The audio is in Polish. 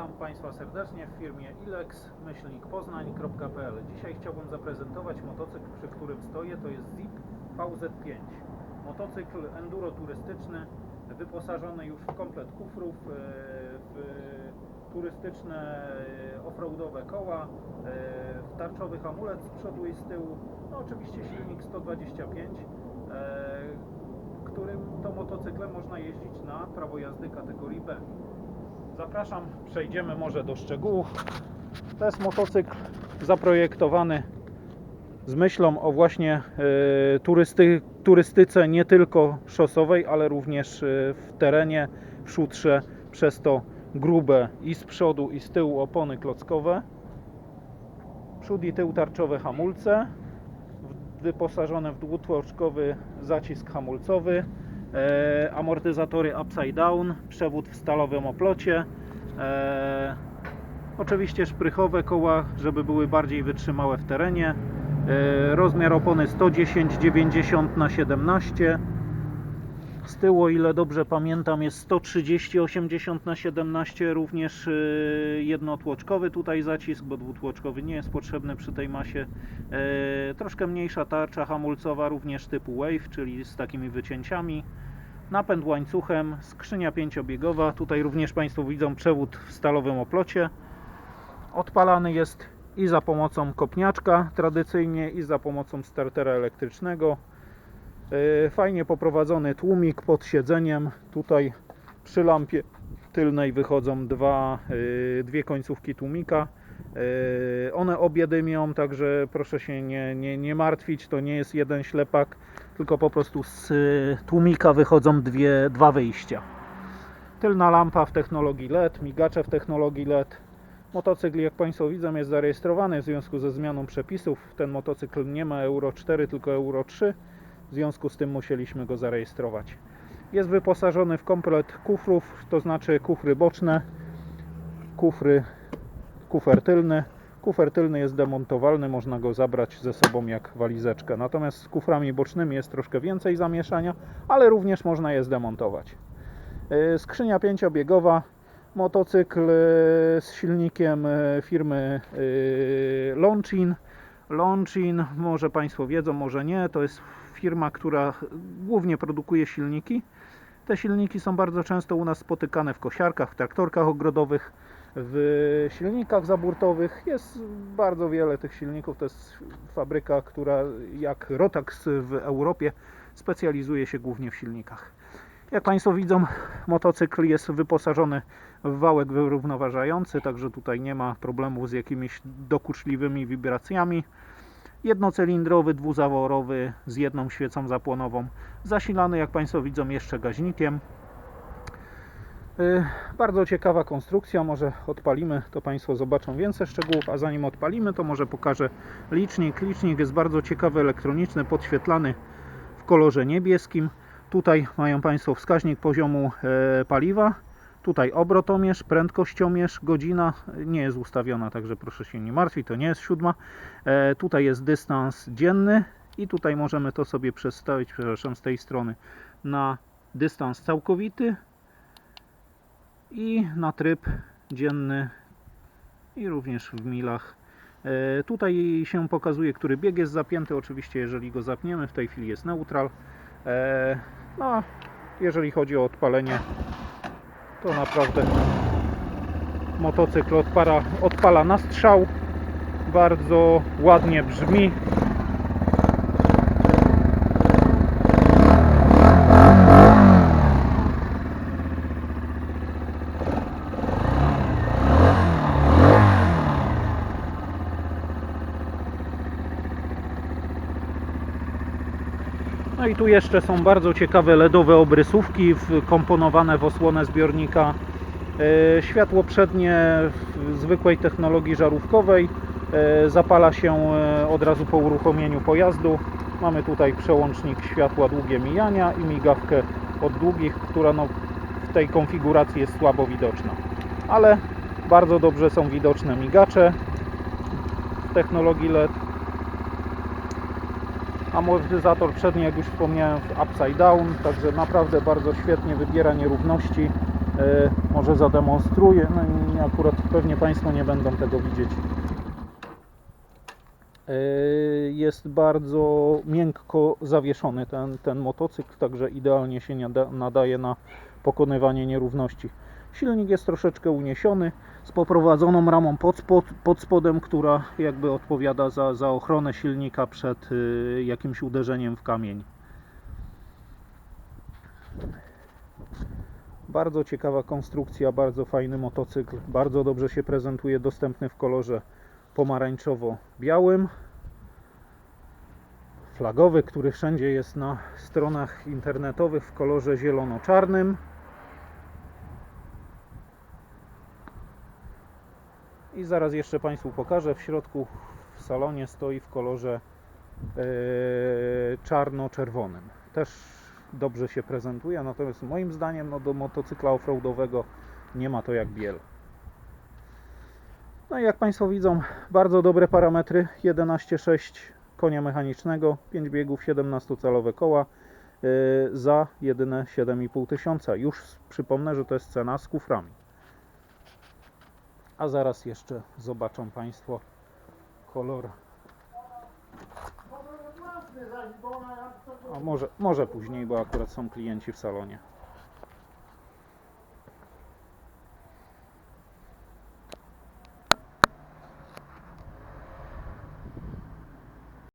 Witam Państwa serdecznie w firmie ilex-poznań.pl Dzisiaj chciałbym zaprezentować motocykl, przy którym stoję, to jest Zip VZ5 Motocykl enduro turystyczny, wyposażony już w komplet kufrów, e, w turystyczne e, offroadowe koła, e, w tarczowy hamulec z przodu i z tyłu, no oczywiście silnik 125 e, którym to motocyklem można jeździć na prawo jazdy kategorii B. Zapraszam, przejdziemy może do szczegółów. To jest motocykl zaprojektowany z myślą o właśnie e, turysty, turystyce nie tylko szosowej, ale również e, w terenie, w szutrze, przez to grube i z przodu i z tyłu opony klockowe. Przód i tył tarczowe hamulce, wyposażone w dwutłoczkowy zacisk hamulcowy, amortyzatory upside down, przewód w stalowym oplocie, e, oczywiście szprychowe koła, żeby były bardziej wytrzymałe w terenie, e, rozmiar opony 110 90 na 17 z tyłu, o ile dobrze pamiętam, jest 130 80 na 17 również y, jednotłoczkowy tutaj zacisk, bo dwutłoczkowy nie jest potrzebny przy tej masie. E, Troszkę mniejsza tarcza hamulcowa, również typu Wave, czyli z takimi wycięciami. Napęd łańcuchem, skrzynia pięciobiegowa. Tutaj również Państwo widzą przewód w stalowym oplocie. Odpalany jest i za pomocą kopniaczka tradycyjnie, i za pomocą startera elektrycznego. E, Fajnie poprowadzony tłumik pod siedzeniem. Tutaj przy lampie tylnej wychodzą dwa, e, dwie końcówki tłumika. E, One obie dymią, także proszę się nie, nie, nie martwić. To nie jest jeden ślepak, tylko po prostu z tłumika wychodzą dwie, dwa wyjścia. Tylna lampa w technologii LED, migacze w technologii LED. Motocykl, jak Państwo widzą, jest zarejestrowany w związku ze zmianą przepisów. Ten motocykl nie ma Euro 4, tylko Euro 3. W związku z tym musieliśmy go zarejestrować. Jest wyposażony w komplet kufrów, to znaczy kufry boczne, kufry, kufer tylny. Kufer tylny jest demontowalny, można go zabrać ze sobą jak walizeczkę. Natomiast z kuframi bocznymi jest troszkę więcej zamieszania, ale również można je zdemontować. Yy, Skrzynia pięciobiegowa, motocykl yy, z silnikiem yy, firmy Launchin. Launchin, może Państwo wiedzą, może nie, to jest firma, która głównie produkuje silniki. Te silniki są bardzo często u nas spotykane w kosiarkach, w traktorkach ogrodowych, w silnikach zaburtowych. Jest bardzo wiele tych silników. To jest fabryka, która jak Rotax w Europie specjalizuje się głównie w silnikach. Jak Państwo widzą, motocykl jest wyposażony w wałek wyrównoważający, także tutaj nie ma problemu z jakimiś dokuczliwymi wibracjami. Jednocylindrowy, dwuzaworowy z jedną świecą zapłonową, zasilany jak Państwo widzą jeszcze gaźnikiem. Yy, Bardzo ciekawa konstrukcja, może odpalimy, to Państwo zobaczą więcej szczegółów, a zanim odpalimy, to może pokażę licznik. Licznik jest bardzo ciekawy, elektroniczny, podświetlany w kolorze niebieskim. Tutaj mają Państwo wskaźnik poziomu e, paliwa. Tutaj obrotomierz, prędkościomierz, godzina nie jest ustawiona, także proszę się nie martwić, to nie jest siódma. E, tutaj jest dystans dzienny i tutaj możemy to sobie przestawić, przepraszam, z tej strony na dystans całkowity i na tryb dzienny i również w milach. E, Tutaj się pokazuje, który bieg jest zapięty. Oczywiście, jeżeli go zapniemy, w tej chwili jest neutral. E, No, jeżeli chodzi o odpalenie, to naprawdę motocykl odpala, odpala na strzał. Bardzo ładnie brzmi. No i tu jeszcze są bardzo ciekawe LEDowe obrysówki wkomponowane w osłonę zbiornika. E, Światło przednie w zwykłej technologii żarówkowej e, zapala się e, od razu po uruchomieniu pojazdu. Mamy tutaj przełącznik światła długie mijania i migawkę od długich, która no w tej konfiguracji jest słabo widoczna. Ale bardzo dobrze są widoczne migacze w technologii LED. Amortyzator przedni, jak już wspomniałem, w upside down, także naprawdę bardzo świetnie wybiera nierówności. E, może zademonstruję. No, akurat pewnie Państwo nie będą tego widzieć. E, Jest bardzo miękko zawieszony ten, ten motocykl, także idealnie się nada- nadaje na pokonywanie nierówności. Silnik jest troszeczkę uniesiony, z poprowadzoną ramą pod, spod, pod spodem, która jakby odpowiada za, za ochronę silnika przed y, jakimś uderzeniem w kamień. Bardzo ciekawa konstrukcja, bardzo fajny motocykl, bardzo dobrze się prezentuje, dostępny w kolorze pomarańczowo-białym. Flagowy, który wszędzie jest na stronach internetowych w kolorze zielono-czarnym. I zaraz jeszcze Państwu pokażę. W środku w salonie stoi w kolorze e, czarno-czerwonym. Też dobrze się prezentuje, natomiast moim zdaniem no, do motocykla offroadowego nie ma to jak biel. No i jak Państwo widzą, bardzo dobre parametry. 11,6 konia mechanicznego, 5 biegów, 17-calowe koła e, za jedyne 7,5 tysiąca. Już przypomnę, że to jest cena z kuframi. A zaraz jeszcze zobaczą Państwo kolor. A może, może później, bo akurat są klienci w salonie.